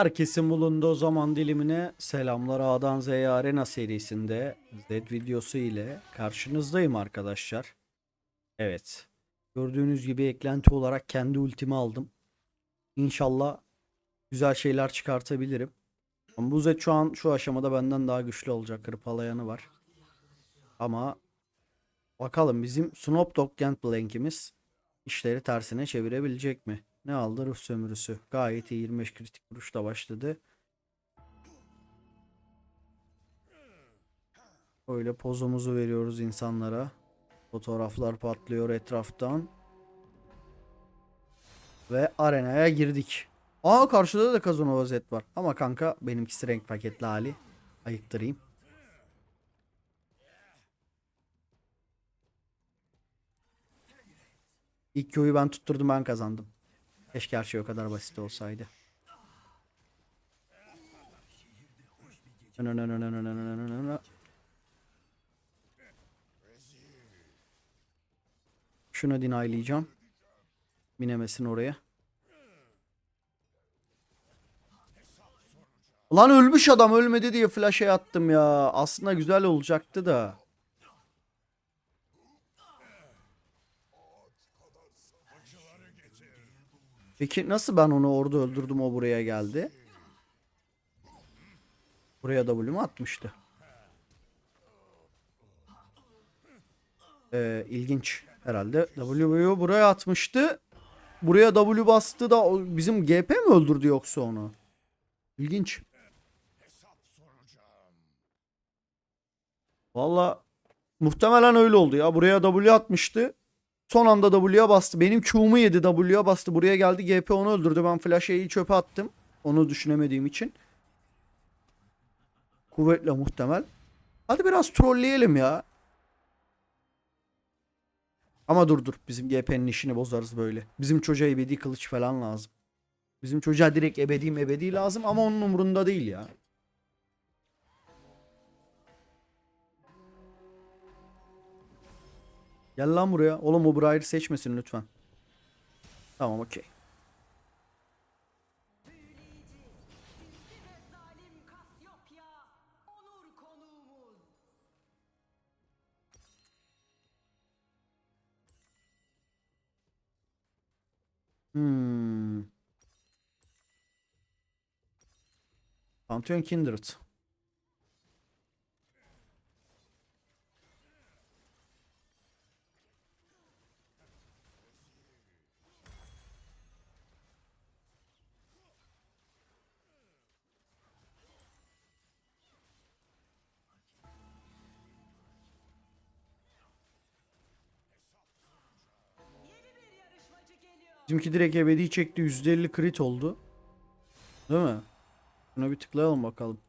Herkesin bulunduğu zaman dilimine selamlar A'dan Z'ye Arena serisinde Z videosu ile karşınızdayım arkadaşlar. Evet. Gördüğünüz gibi eklenti olarak kendi ultimi aldım. İnşallah güzel şeyler çıkartabilirim. Ama bu Z şu an şu aşamada benden daha güçlü olacak. Hırpalayanı var. Ama bakalım bizim Snoop Dogg Gangplank'imiz işleri tersine çevirebilecek mi? Ne aldı? Ruh sömürüsü. Gayet iyi 25 kritik vuruşla başladı. Öyle pozumuzu veriyoruz insanlara. Fotoğraflar patlıyor etraftan. Ve arenaya girdik. Aa karşıda da Kazanova Z var. Ama kanka benimkisi renk paketli hali. Ayıktırayım. İlk Q'yu ben tutturdum ben kazandım. Keşke her şey o kadar basit olsaydı. Şunu dinaylayacağım. Minemesin oraya. Ulan ölmüş adam ölmedi diye flash'e attım ya. Aslında güzel olacaktı da. Peki nasıl ben onu orada öldürdüm o buraya geldi? Buraya W mu atmıştı? Ee, ilginç herhalde. W'yu buraya atmıştı. Buraya W bastı da bizim GP mi öldürdü yoksa onu? İlginç. Valla muhtemelen öyle oldu ya. Buraya W atmıştı. Son anda W'ye bastı. Benim Q'mu yedi W'ye bastı. Buraya geldi GP onu öldürdü. Ben Flash'ı çöpe attım. Onu düşünemediğim için. Kuvvetle muhtemel. Hadi biraz trolleyelim ya. Ama dur dur. Bizim GP'nin işini bozarız böyle. Bizim çocuğa ebedi kılıç falan lazım. Bizim çocuğa direkt ebedi ebedi lazım ama onun umurunda değil ya. Gel lan buraya. Oğlum o Briar'ı seçmesin lütfen. Tamam okey. Hmm. Pantheon Kindred. Bizimki direkt ebedi çekti. %50 crit oldu. Değil mi? Buna bir tıklayalım bakalım.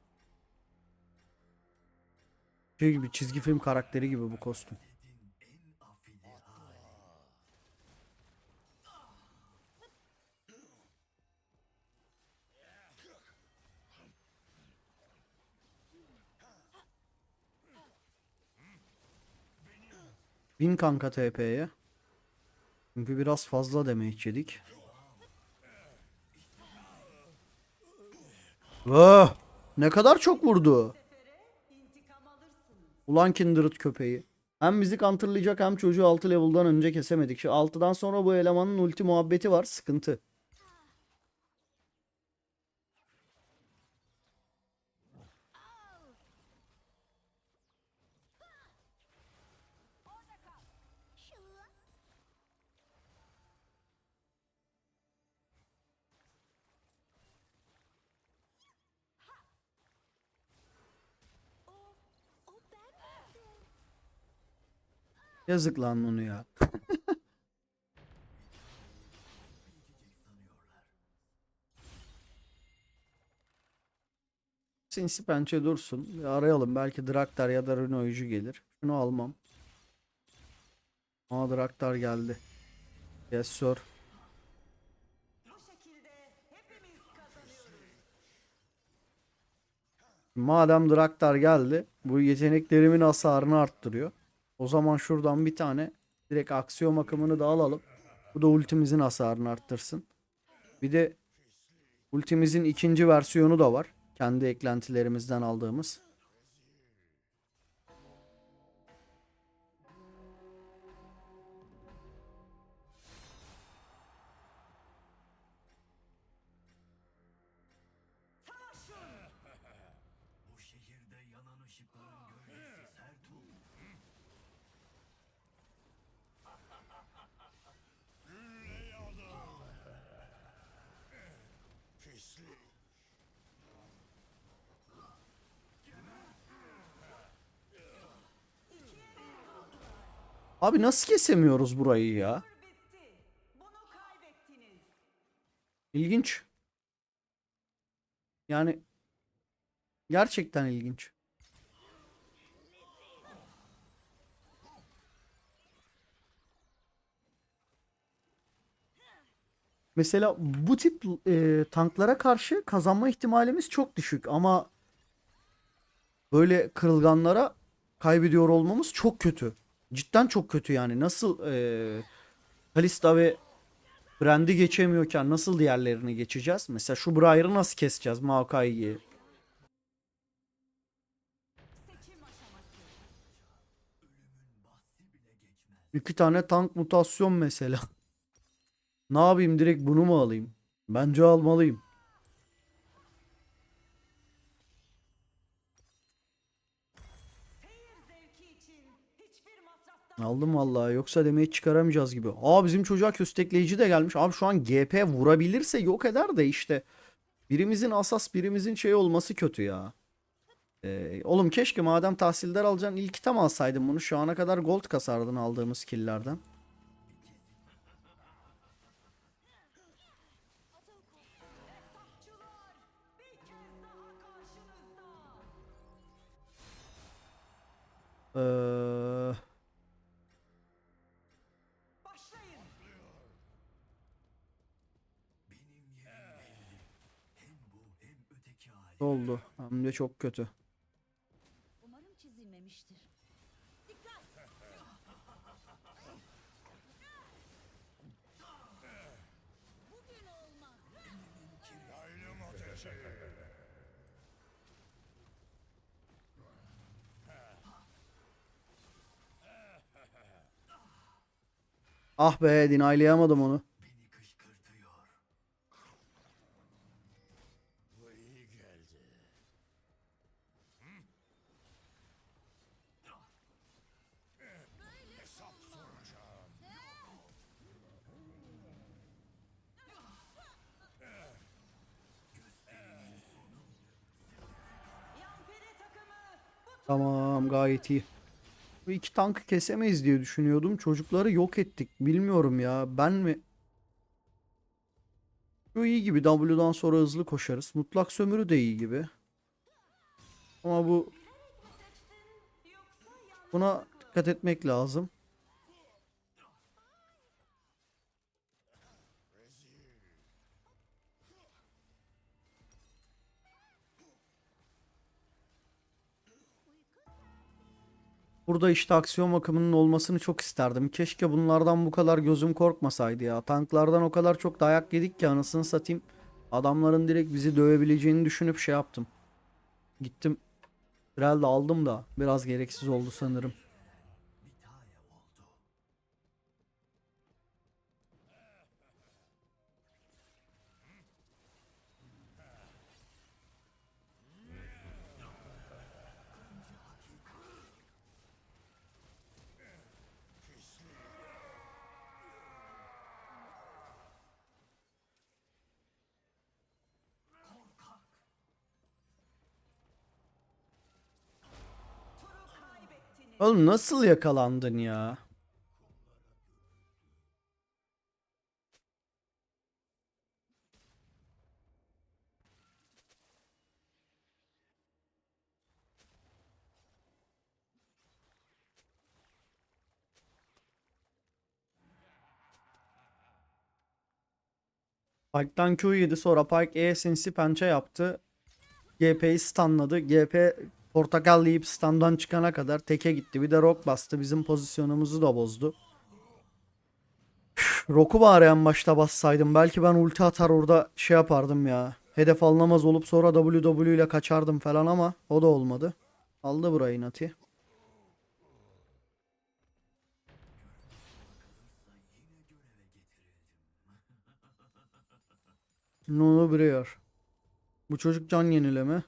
Şey gibi çizgi film karakteri gibi bu kostüm. Bin kanka TP'ye. Çünkü biraz fazla damage yedik. Vah! Ne kadar çok vurdu. Ulan Kindred köpeği. Hem bizi counterlayacak hem çocuğu 6 level'dan önce kesemedik. Şu 6'dan sonra bu elemanın ulti muhabbeti var. Sıkıntı. Yazık lan onu ya. Sinsi pençe dursun. Bir arayalım. Belki Draktar ya da Renoyucu gelir. Şunu almam. Aa Draktar geldi. Yes sir. Madem Draktar geldi. Bu yeteneklerimin hasarını arttırıyor. O zaman şuradan bir tane direkt aksiyon akımını da alalım. Bu da ultimizin hasarını arttırsın. Bir de Ultimizin ikinci versiyonu da var. Kendi eklentilerimizden aldığımız. Abi nasıl kesemiyoruz burayı ya? İlginç. Yani gerçekten ilginç. Mesela bu tip e, tanklara karşı kazanma ihtimalimiz çok düşük ama böyle kırılganlara kaybediyor olmamız çok kötü. Cidden çok kötü yani. Nasıl e, Kalista ve Brand'i geçemiyorken nasıl diğerlerini geçeceğiz? Mesela şu Briar'ı nasıl keseceğiz Maokai'yi? İki tane tank mutasyon mesela. Ne yapayım direkt bunu mu alayım? Bence almalıyım. Aldım vallahi yoksa demeyi çıkaramayacağız gibi. Aa bizim çocuğa köstekleyici de gelmiş. Abi şu an GP vurabilirse yok eder de işte. Birimizin asas birimizin şey olması kötü ya. Ee, oğlum keşke madem tahsildar alacaksın ilk item alsaydın bunu. Şu ana kadar gold kasardın aldığımız killlerden. hesapçılar oldu. Hem de çok kötü. Umarım çizilmemiştir. Dikkat! Bugün olmaz. Ah be dinaylayamadım onu. Tamam gayet iyi. Bu iki tankı kesemeyiz diye düşünüyordum. Çocukları yok ettik. Bilmiyorum ya. Ben mi? Şu iyi gibi. W'dan sonra hızlı koşarız. Mutlak sömürü de iyi gibi. Ama bu buna dikkat etmek lazım. Burada işte aksiyon bakımının olmasını çok isterdim. Keşke bunlardan bu kadar gözüm korkmasaydı ya. Tanklardan o kadar çok dayak yedik ki anasını satayım. Adamların direkt bizi dövebileceğini düşünüp şey yaptım. Gittim. Herhalde aldım da biraz gereksiz oldu sanırım. Oğlum nasıl yakalandın ya? Pike'dan Q yedi sonra Pike E sinsi pençe yaptı. GP'yi stunladı. GP portakal yiyip standdan çıkana kadar teke gitti. Bir de rock bastı. Bizim pozisyonumuzu da bozdu. Üf, Rock'u bari en başta bassaydım. Belki ben ulti atar orada şey yapardım ya. hedef alınamaz olup sonra WW ile kaçardım falan ama o da olmadı. Aldı burayı Nati. Nuno Brier. Bu çocuk can yenileme.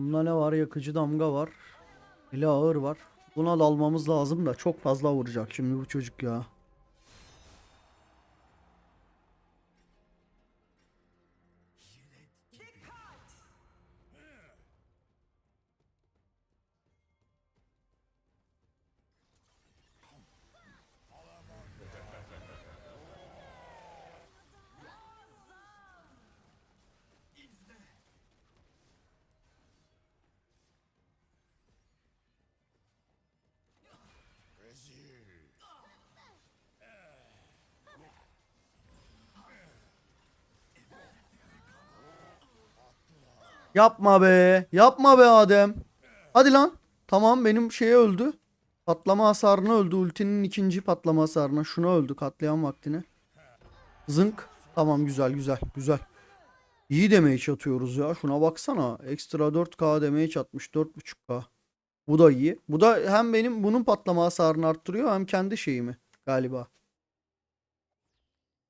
Bunda ne var? Yakıcı damga var. Eli ağır var. Buna da almamız lazım da çok fazla vuracak şimdi bu çocuk ya. Yapma be. Yapma be Adem. Hadi lan. Tamam benim şeye öldü. Patlama hasarına öldü. Ultinin ikinci patlama hasarına. Şuna öldü katliam vaktine. Zınk. Tamam güzel güzel güzel. İyi damage atıyoruz ya. Şuna baksana. Ekstra 4k damage atmış. 4.5k. Bu da iyi. Bu da hem benim bunun patlama hasarını arttırıyor hem kendi şeyimi galiba.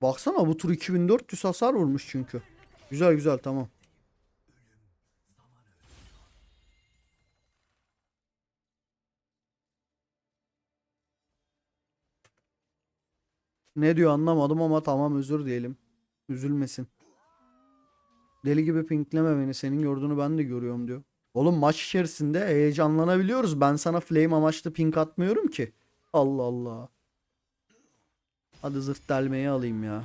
Baksana bu tur 2400 hasar vurmuş çünkü. Güzel güzel tamam. Ne diyor anlamadım ama tamam özür diyelim. Üzülmesin. Deli gibi pinkleme beni. Senin gördüğünü ben de görüyorum diyor. Oğlum maç içerisinde heyecanlanabiliyoruz. Ben sana flame amaçlı pink atmıyorum ki. Allah Allah. Hadi zırt delmeyi alayım ya.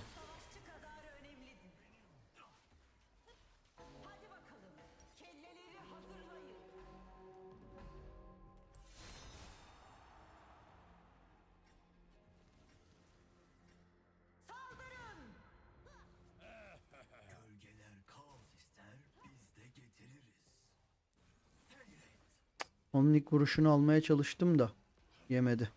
Onun ilk vuruşunu almaya çalıştım da. Yemedi.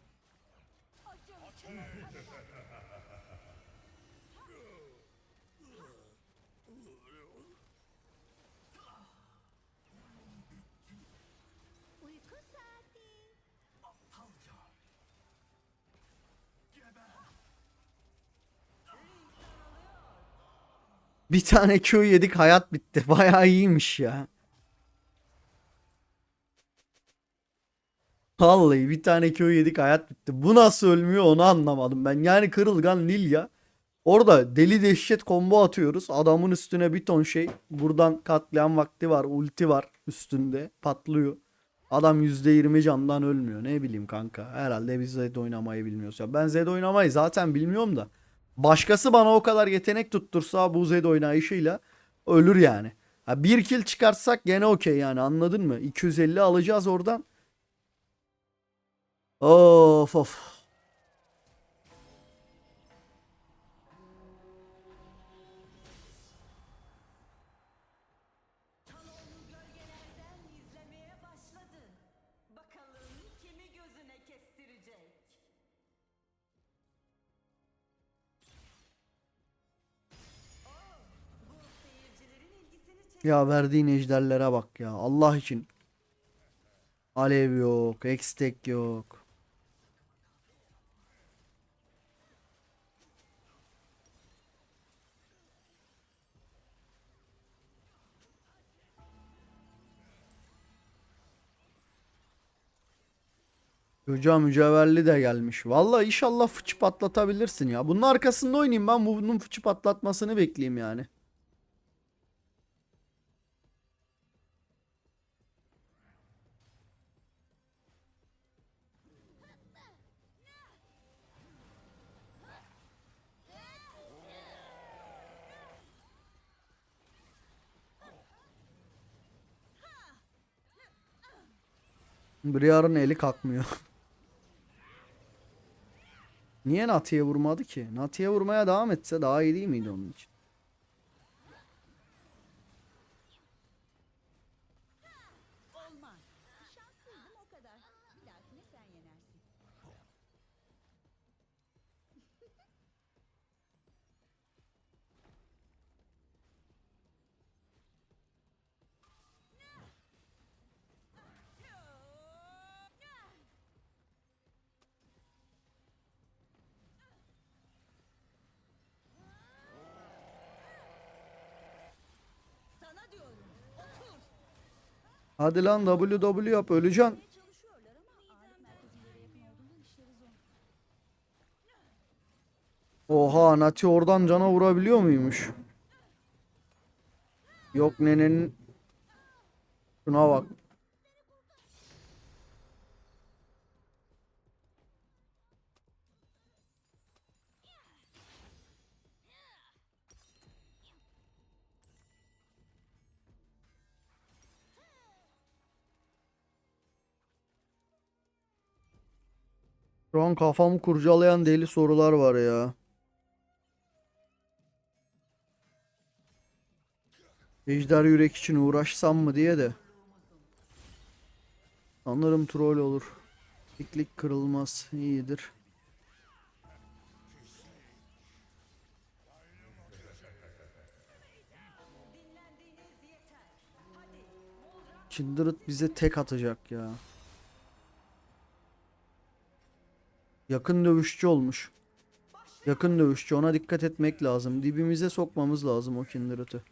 Bir tane Q yedik hayat bitti. Bayağı iyiymiş ya. Vallahi bir tane Q yedik hayat bitti. Bu nasıl ölmüyor onu anlamadım ben. Yani kırılgan Lilia. Orada deli dehşet combo atıyoruz. Adamın üstüne bir ton şey. Buradan katliam vakti var. Ulti var üstünde. Patlıyor. Adam %20 candan ölmüyor. Ne bileyim kanka. Herhalde biz Zed oynamayı bilmiyoruz. Ya ben Zed oynamayı zaten bilmiyorum da. Başkası bana o kadar yetenek tuttursa bu Zed oynayışıyla ölür yani. Ha, bir kill çıkartsak gene okey yani anladın mı? 250 alacağız oradan. İlgisini çekti. Ya verdiğin ejderlere bak ya. Allah için. Alev yok. Ekstek yok. Çocuğa mücevherli de gelmiş. Valla inşallah fıçı patlatabilirsin ya. Bunun arkasında oynayayım ben bunun fıçı patlatmasını bekleyeyim yani. Briar'ın eli kalkmıyor. Niye Nati'ye vurmadı ki? Nati'ye vurmaya devam etse daha iyi değil miydi onun için? Hadi lan WW yap öleceksin. Oha Nati oradan cana vurabiliyor muymuş? Yok nenenin Şuna bak. Şu an kafamı kurcalayan deli sorular var ya. Ejder yürek için uğraşsam mı diye de. Sanırım troll olur. Kliklik kırılmaz. iyidir. Kindred bize tek atacak ya. Yakın dövüşçü olmuş. Yakın dövüşçü ona dikkat etmek lazım. Dibimize sokmamız lazım o Kindred'ı.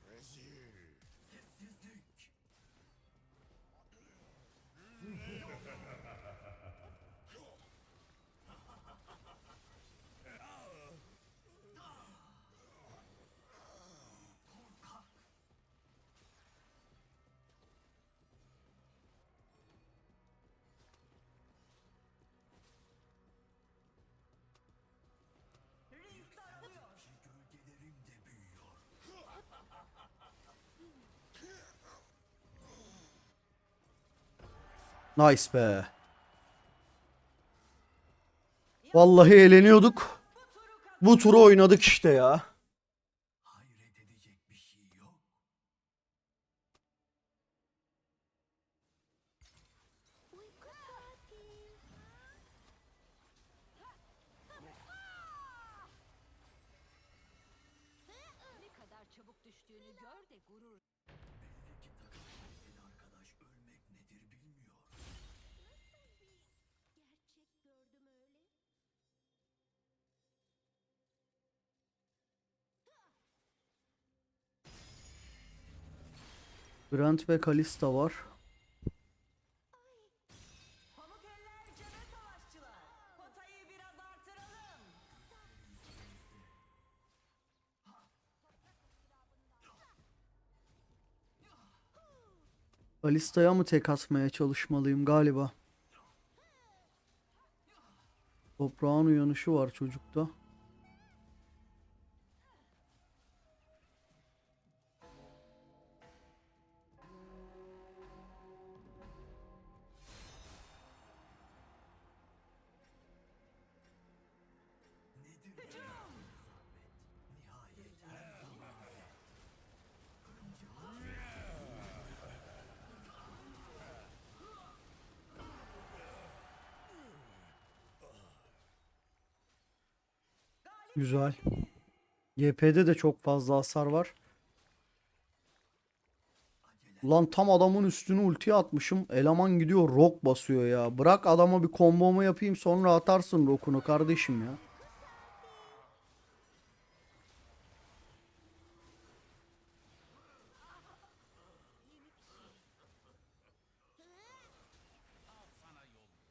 Nice be. Vallahi eğleniyorduk. Bu turu oynadık işte ya. Brent ve Kalista var. Kalista'ya mı tek atmaya çalışmalıyım galiba? Toprağın uyanışı var çocukta. Güzel. YP'de de çok fazla hasar var. Ulan tam adamın üstüne ulti atmışım. Eleman gidiyor rock basıyor ya. Bırak adama bir kombomu yapayım sonra atarsın rock'unu kardeşim ya.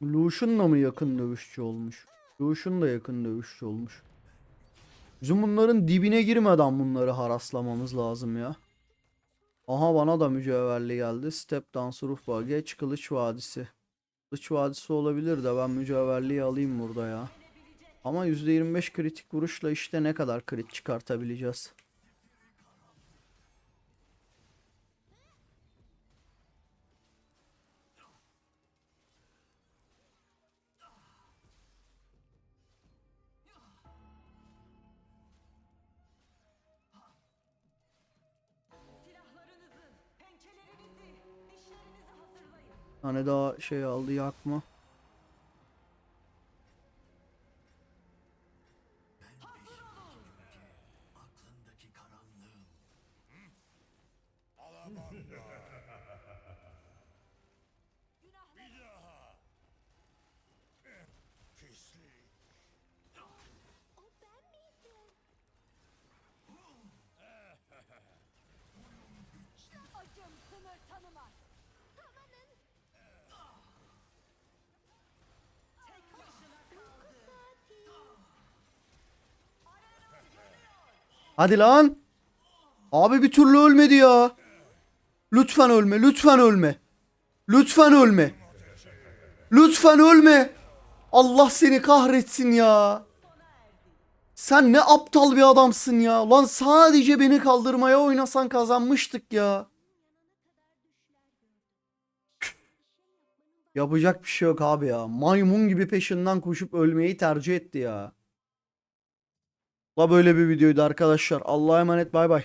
Lucian'la mı yakın dövüşçü olmuş? Lucian da yakın dövüşçü olmuş. Bizim bunların dibine girmeden bunları haraslamamız lazım ya. Aha bana da mücevherli geldi. Step Dance Rufa. Geç Kılıç Vadisi. Kılıç Vadisi olabilir de ben mücevherliyi alayım burada ya. Ama %25 kritik vuruşla işte ne kadar krit çıkartabileceğiz. Tane daha şey aldı yakma. Hadi lan. Abi bir türlü ölmedi ya. Lütfen ölme, lütfen ölme. Lütfen ölme. Lütfen ölme. Allah seni kahretsin ya. Sen ne aptal bir adamsın ya. Lan sadece beni kaldırmaya oynasan kazanmıştık ya. Yapacak bir şey yok abi ya. Maymun gibi peşinden koşup ölmeyi tercih etti ya. La böyle bir videoydu arkadaşlar. Allah'a emanet bay bay.